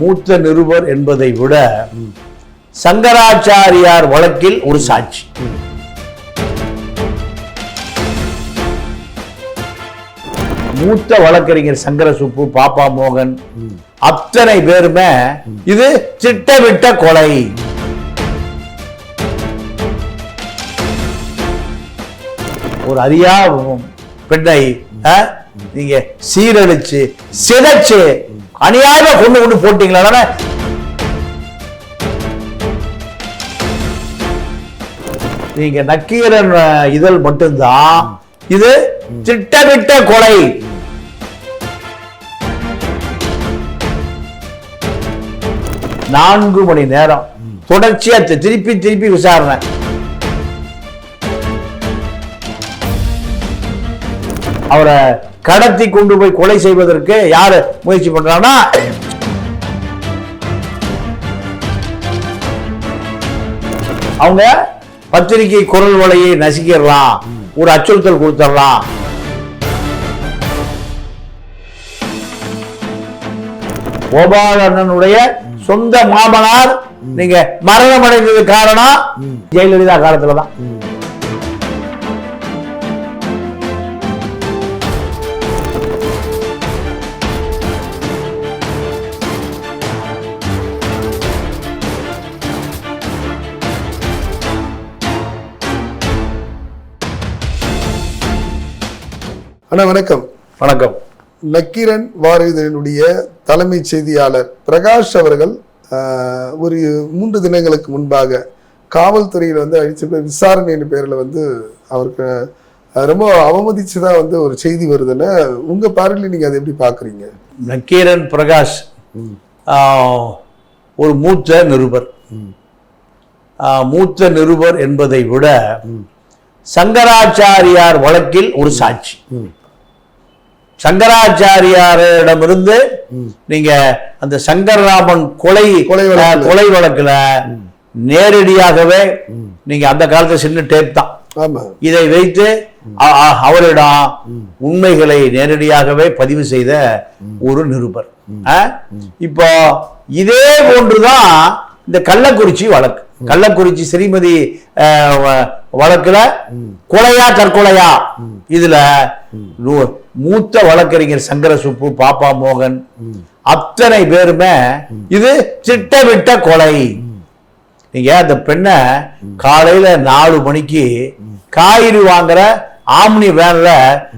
மூத்த நிருபர் என்பதை விட சங்கராச்சாரியார் வழக்கில் ஒரு சாட்சி. மூத்த வழக்கறிஞர் சங்கர சுப்பு பாப்பா மோகன் அத்தனை பேருமே இது திட்டமிட்ட கொலை. ஒரு அறியா பெண்ணை நீங்க சீரழிச்சு சிதைச்சு அநியாயமா கொண்டு கொண்டு போட்டீங்களா நீங்க நக்கீரன் இதழ் மட்டும்தான் இது திட்டமிட்ட கொலை. நான்கு மணி நேரம். தொடர்ச்சியா திருப்பி திருப்பி விசாரணை. அவரை கடத்தி கொண்டு போய் கொலை செய்வதற்கு யாரு முயற்சி பண்றாங்கன்னா அவங்க பத்திரிகை குரல் வலையை நசுக்கிடலாம் ஒரு அச்சுறுத்தல் கொடுத்துடலாம். கோபாலண்ணனுடைய சொந்த மாமனார் நீங்க மரணம் அடைந்தது காரணம் ஜெயலலிதா காலத்துலதான். அண்ணா வணக்கம். வணக்கம். நக்கீரன் வார இதழினுடைய தலைமைச் செய்தியாளர் பிரகாஷ் அவர்கள் ஒரு மூன்று தினங்களுக்கு முன்பாக காவல்துறையில் வந்து அழிச்ச விசாரணையின் பேரில் வந்து அவருக்கு ரொம்ப அவமதிச்சுதான் வந்து ஒரு செய்தி வருதுன்னு உங்க பார்வையில் நீங்க அதை எப்படி பாக்குறீங்க நக்கீரன் பிரகாஷ் ஒரு மூத்த நிருபர். மூத்த நிருபர் என்பதை விட சங்கராச்சாரியார் வழக்கில் ஒரு சாட்சி. சங்கராச்சாரியாரிடமிருந்து நீங்க அந்த சங்கரராமன் கொலை கொலை கொலை வழக்குல நேரடியாகவே நீங்க அந்த காலத்து சின்ன டேப் தான். இதை வைத்து அவரிடம் உண்மைகளை நேரடியாகவே பதிவு செய்த ஒரு நிருபர்? இப்போ இதே போன்றுதான் இந்த கள்ளக்குறிச்சி வழக்கு. கள்ளக்குறிச்சி ஸ்ரீமதி வழக்குல கொலையா தற்கொலையா இதுல மூத்த வழக்கறிஞர் சங்கர சுப்பு பாப்பா மோகன் அத்தனை பேருமே இது திட்டமிட்ட கொலை. நீங்க அந்த பெண்ணை காலையில நாலு மணிக்கு காய்கறி வாங்குற ஆம்னி வேன்ல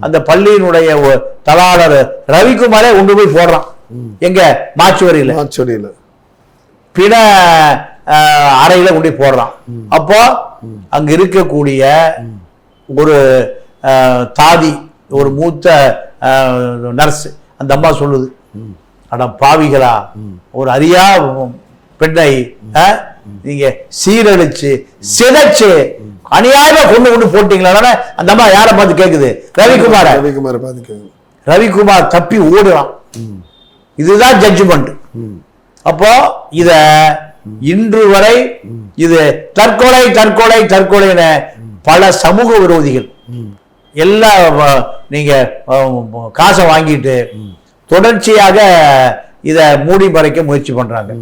அந்த பள்ளியினுடைய தலாளர் ரவிக்குமாரே கொண்டு போய் போடுறான். எங்க? மாச்சுவரியில. பிண அஹ், அறையில கொண்டு போடுறான் அப்போ அங்க இருக்கக்கூடிய ஒரு தாதி ஒரு மூத்த நர்ஸ் அந்த அம்மா சொல்லுது. அட பாவிகளா ஒரு அறியா பெண்ணை நீங்க சீரழிச்சு சிதைச்சு அநியாயமா கொண்டு கொண்டு போட்டீங்களா? அந்த அம்மா யாரை பார்த்து கேக்குது? ரவிக்குமார. ரவிக்குமார் பாதிக்கிறது ரவிக்குமார் தப்பி ஓடுறான். இதுதான் ஜட்ஜ்மெண்ட் அப்போ இத இன்று வரை இது தற்கொலை தற்கொலை தற்கொலைன்னு பல சமூக விரோதிகள் எல்லாம் நீங்க காசை வாங்கிட்டு தொடர்ச்சியாக இதை மூடி மறைக்க முயற்சி பண்றாங்க.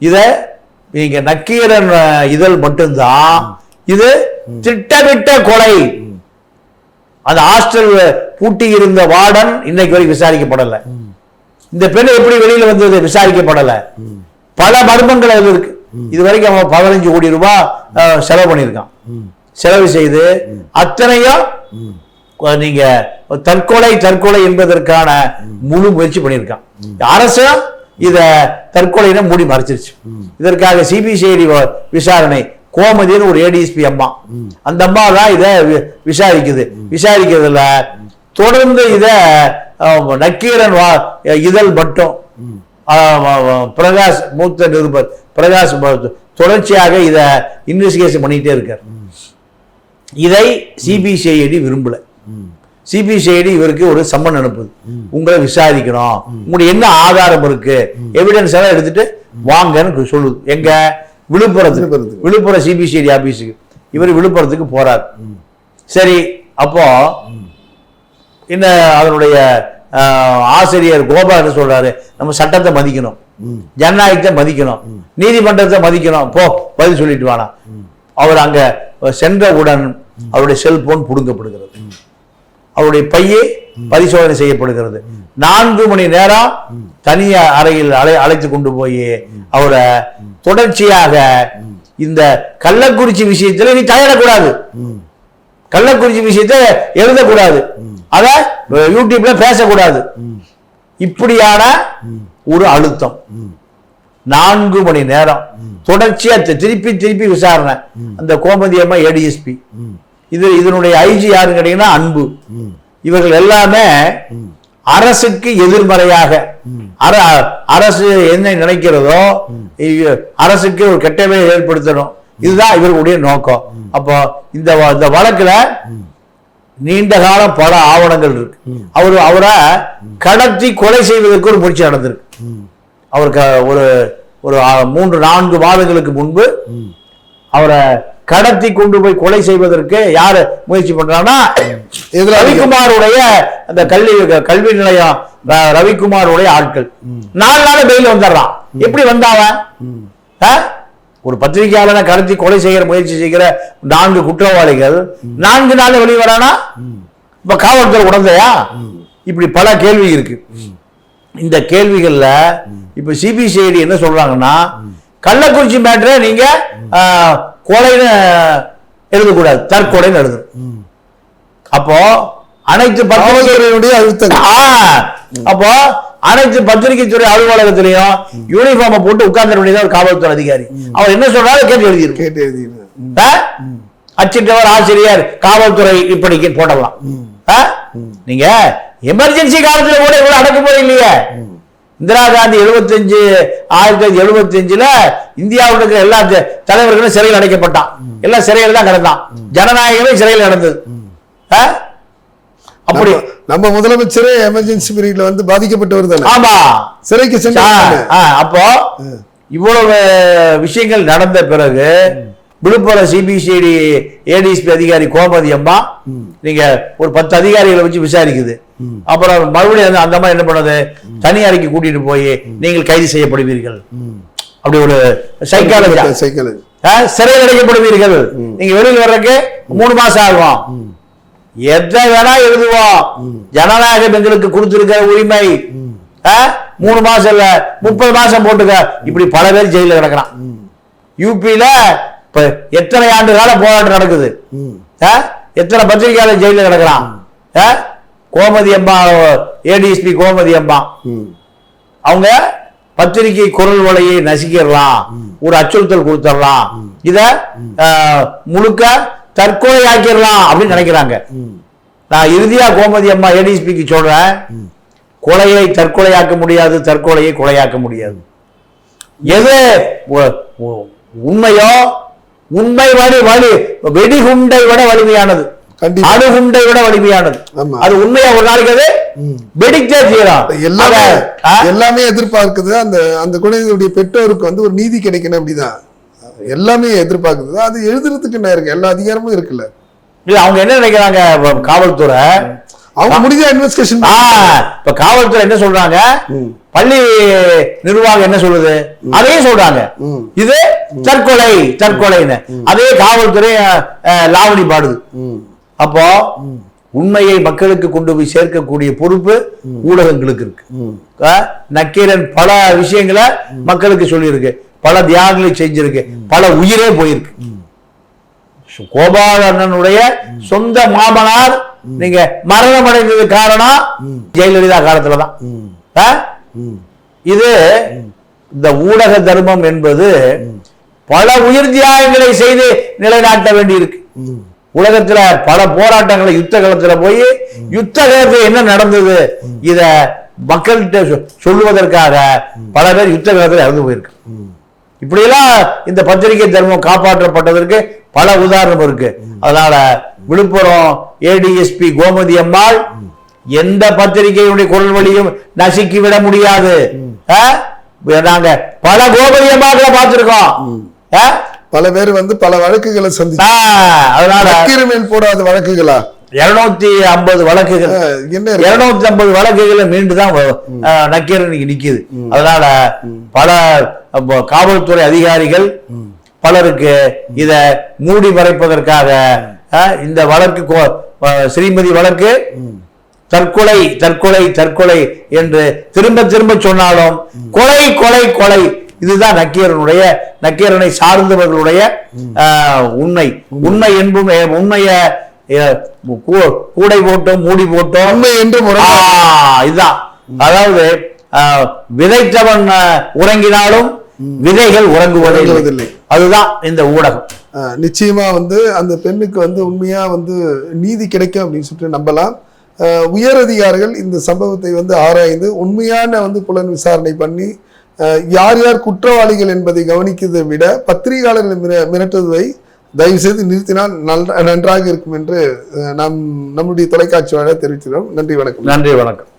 இதை நீங்க நக்கீரன் இதழ் மட்டும்தான் இது திட்டமிட்ட கொலை. அந்த ஹாஸ்டல் பூட்டி இருந்த வார்டன் இன்னைக்கு வரைக்கும் விசாரிக்கப்படலை. இந்த பெண் எப்படி வெளியில வந்தது விசாரிக்கப்படலை. பல மர்மங்கள் அதுல இருக்கு. இது வரைக்கும் அவன் பதினஞ்சு கோடி ரூபாய் செலவு பண்ணியிருக்கான். செலவு செய்து அத்தனையும் நீங்க தற்கொலை தற்கொலை என்பதற்கான முழு முயற்சி பண்ணியிருக்கான். அரசும் இத தற்கொலைன்னு மூடி மறைச்சிருச்சு. இதற்காக சிபிசிஐடி விசாரணை கோமதின்னு ஒரு ஏடிஎஸ்பி அம்மா. அந்த அம்மா தான் இதை விசாரிக்குது. விசாரிக்கிறதுல தொடர்ந்து இத நக்கீரன் இதழ் மட்டும். பிரகாஷ் மூத்த நிருபர் பிரகாஷ் தொடர்ச்சியாக இத இன்வெஸ்டிகேஷன் பண்ணிட்டே இருக்கார். இதை சிபிசிஐடி விரும்பல. சிபிசிஐடி இவருக்கு ஒரு சம்மன் அனுப்புது. உங்களை விசாரிக்கணும். உங்களுக்கு என்ன ஆதாரம் இருக்கு? எவிடன்ஸ் எல்லாம் எடுத்துட்டு வாங்கன்னு சொல்லுது. எங்க? விழுப்புரத்துக்கு. விழுப்புரம் சிபிசிஐடி ஆபீஸுக்கு இவர் விழுப்புரத்துக்கு போறார். சரி அப்போ என்ன அதனுடைய ஆசிரியர் கோபால் சொல்றாரு நம்ம சட்டத்தை மதிக்கணும். ஜனநாயகத்தை மதிக்கணும். நீதிமன்றத்தை மதிக்கணும். போ பதில் சொல்லிட்டு வானா அவர் அங்க சென்றவுடன் அவருடைய செல்போன் புடுங்கப்படுகிறது. அவருடைய பையே பரிசோதனை செய்யப்படுகிறது. நான்கு மணி நேரம் தனிய அறையில் அழை அழைத்து கொண்டு போய் அவரை தொடர்ச்சியாக இந்த கள்ளக்குறிச்சி விஷயத்துல நீ தலையிடக்கூடாது கள்ளக்குறிச்சி விஷயத்தை எழுதக்கூடாது. அத யூடியூப்ல பேசக்கூடாது. இப்படியான ஒரு அழுத்தம். நான்கு மணி நேரம். தொடர்ச்சியா திருப்பி திருப்பி விசாரணை. அந்த கோமதி அம்மா ஏடிஎஸ்பி இது இதனுடைய ஐஜி யாருன்னு கேட்டீங்கன்னா அன்பு. இவர்கள் எல்லாமே அரசுக்கு எதிர்மறையாக அர- அரசு என்ன நினைக்கிறதோ அரசுக்கு ஒரு கெட்டவே ஏற்படுத்தணும். இதுதான் இவர்களுடைய நோக்கம். அப்போ இந்த இந்த வழக்குல நீண்ட காலம் பல ஆவணங்கள் இருக்கு. அவர் அவரை கடத்தி கொலை செய்வதற்கு ஒரு முயற்சி நடந்திருக்கு. அவருக்கு ஒரு ஒரு மூன்று நான்கு மாதங்களுக்கு முன்பு அவரை கடத்தி கொண்டு போய் கொலை செய்வதற்கு யாரு முயற்சி பண்றாங்கன்னா. ரவிக்குமாருடைய அந்த கல்வி கல்வி நிலையம் ரவிக்குமாருடைய ஆட்கள். நாலு நாள் பெயில் வந்துடுறான். எப்படி வந்தாவன்? ஒரு பத்திரிகையாளனை கடத்தி கொலை செய்கிற முயற்சி செய்கிற நான்கு குற்றவாளிகள் நான்கு நாள் வெளியே வரானா? இப்ப காவல்துறை உணர்ந்தையா இப்படி பல கேள்வி இருக்கு. இந்த கேள்விகள்ல இப்ப சிபிசிஐடி என்ன சொல்றாங்கன்னா கள்ளக்குறிச்சி மேட்டரை நீங்க கொலைன்னு எழுதக்கூடாது. தற்கொலைன்னு எழுதணும் அப்போ அனைத்து பத்திரிகை காவல்துறையினுடைய அழுத்தங்கள். ஆ, அப்போ அனைத்து பத்திரிகை துறை அலுவலகத்திலையும் யூனிஃபார்மை போட்டு உட்கார்ந்து வேண்டியது ஒரு காவல்துறை அதிகாரி. அவர் என்ன சொல்றாரு கேட்டு எழுதியிருக்கு கேட்டு? அச்சிட்டவர் ஆசிரியர் காவல்துறை இப்படிக்கு போடலாம்? நீங்க எமர்ஜென்சி காலத்துல கூட இவ்வளவு அடக்குமுறை இல்லையே. இந்திரா காந்தி 75 ஆயிரத்தி தொள்ளாயிரத்தி எழுபத்தி அஞ்சுல இந்தியாவில் இருக்கிற எல்லா தலைவர்களும் சிறையில் அடைக்கப்பட்டான். எல்லாம் சிறையில் தான் கிடந்தான். ஜனநாயகமே சிறையில் நடந்தது. ஆ? அப்படி. நம்ம- முதலமைச்சரே எமர்ஜென்சி பீரியட்ல வந்து பாதிக்கப்பட்டவர் தானே. ஆமா. சிறைக்கு சென்று ஆ, ஆ, அப்போ இவ்வளவு விஷயங்கள் நடந்த பிறகு விழுப்புரம் சிபிசிஐடி ஏடிஎஸ்பி அதிகாரி கோமதி அம்மா நீங்க ஒரு பத்து அதிகாரிகளை வச்சு விசாரிக்குது. அப்புறம் மறுபடியும் அந்த- மாதிரி என்ன பண்ணுது? தனி அறைக்கு கூட்டிட்டு போய் நீங்கள் கைது செய்யப்படுவீர்கள். அப்படி ஒரு சைக்காலஜி சிறையில் அடைக்கப்படுவீர்கள். நீங்க வெளியில் வர்றதுக்கு மூணு மாசம் ஆகும். எதை வேணா எழுதுவோம். ஜனநாயகம் எங்களுக்கு கொடுத்திருக்கிற உரிமை? மூணு மாசம் இல்ல முப்பது மாசம் போட்டுக்க. இப்படி பல பேர் ஜெயில கிடக்குறான். யூபியில இப்ப எத்தனை ஆண்டு கால போராட்டம் நடக்குது? எத்தனை பத்திரிகையாளர் ஜெயில கிடக்குறான்? கோமதி அம்மா ஏடிஎஸ்பி கோமதி அம்மா. அவங்க பத்திரிகை குரல் வலையை நசுக்கிடலாம். ஒரு அச்சுறுத்தல் கொடுத்துடலாம். இத முழுக்க தற்கொலை ஆக்கிடலாம் அப்படின்னு நினைக்கிறாங்க. நான் இறுதியா கோமதி அம்மா ஏடிஎஸ்பிக்கு சொல்றேன். கொலையை தற்கொலையாக்க முடியாது தற்கொலையை கொலையாக்க முடியாது. எது உண்மையோ உண்மை வலி வலி வெடிகுண்டை விட வலிமையானது. அணுகுண்டை விட வலிமையானது. அது உண்மையா ஒரு நாளைக்கு அது? வெடித்தே தீரும் எல்லாமே? எல்லாமே எதிர்பார்க்குது. அந்த அந்த குழந்தைகளுடைய பெற்றோருக்கு வந்து ஒரு நீதி கிடைக்கணும் அப்படிதான். எல்லாமே எதிர்பார்க்குது. அது எழுதுறதுக்கு என்ன இருக்கு? எல்லா அதிகாரமும் இருக்குல்ல. இல்ல அவங்க என்ன நினைக்கிறாங்க காவல்துறை? அவங்க முடிஞ்ச இன்வெஸ்டிகேஷன் இப்ப காவல்துறை என்ன சொல்றாங்க? பள்ளி நிர்வாகம் என்ன சொல்லுது? அதையும் சொல்றாங்க. இது தற்கொலை தற்கொலைன்னு. அதே காவல்துறை லாவணி பாடுது. அப்போ உண்மையை மக்களுக்கு கொண்டு போய் சேர்க்கக்கூடிய பொறுப்பு ஊடகங்களுக்கு இருக்கு. நக்கீரன் பல விஷயங்களை மக்களுக்கு சொல்லியிருக்கு. பல தியாகங்களை செஞ்சிருக்கு. பல உயிரே போயிருக்கு. கோபாலண்ணனுடைய சொந்த மாமனார் நீங்க மரணம் அடைந்தது காரணம் ஜெயலலிதா காலத்துல தான் இது இந்த ஊடக தர்மம் என்பது பல உயிர் தியாகங்களை செய்து நிலைநாட்ட வேண்டியிருக்கு. உலகத்துல பல போராட்டங்களை யுத்த காலத்துல போய் யுத்த காலத்துல என்ன நடந்தது? இத மக்கள்கிட்ட சொ- சொல்லுவதற்காக பல பேர் யுத்த காலத்துல இறந்து போயிருக்கு. இப்படியெல்லாம் இந்த பத்திரிகை தர்மம் காப்பாற்றப்பட்டதற்கு பல உதாரணம் இருக்கு. அதனால விழுப்புரம் ஏடிஎஸ்பி கோமதி அம்மாள் எந்த பத்திரிகையுடைய குரல் வழியும் நசுக்கி விட முடியாது? நாங்க பல கோமதி அம்மாக்களை பார்த்திருக்கோம்? பல பேர் வந்து பல வழக்குகளை சந்திச்சு. ஆ, அதனால போடாத வழக்குகளா? இருநூத்தி ஐம்பது வழக்குகள்? இருநூத்தி ஐம்பது வழக்குகளை மீண்டு தான் நக்கீரன் இன்னைக்கு நிக்குது. அதனால பல காவல்துறை அதிகாரிகள் பலருக்கு இத மூடி மறைப்பதற்காக இந்த வழக்கு ஸ்ரீமதி வழக்கு தற்கொலை தற்கொலை தற்கொலை என்று திரும்ப திரும்ப சொன்னாலும் கொலை கொலை கொலை. இதுதான் நக்கீரனுடைய நக்கீரனை சார்ந்தவர்களுடைய உண்மை. உண்மை. என்பும் உண்மைய கூடை போட்டோம் மூடி போட்டோம். உண்மை என்று இதுதான். அதாவது விதைத்தவன் உறங்கினாலும் விதைகள் உறங்குவதில்லை. அதுதான் இந்த ஊடகம். நிச்சயமா வந்து அந்த பெண்ணுக்கு வந்து உண்மையா வந்து நீதி கிடைக்கும் அப்படின்னு சொல்லிட்டு நம்பலாம். உயர் அதிகாரிகள் இந்த சம்பவத்தை வந்து ஆராய்ந்து உண்மையான வந்து புலன் விசாரணை பண்ணி யார் யார் குற்றவாளிகள் என்பதை கவனிக்கிறதை விட பத்திரிகையாளர்களை மிர- மிரட்டுவதை தயவு செய்து நிறுத்தினால் நன்றாக இருக்கும் என்று நாம் நம்முடைய தொலைக்காட்சி வாயிலாக நன்றி வணக்கம். நன்றி வணக்கம்.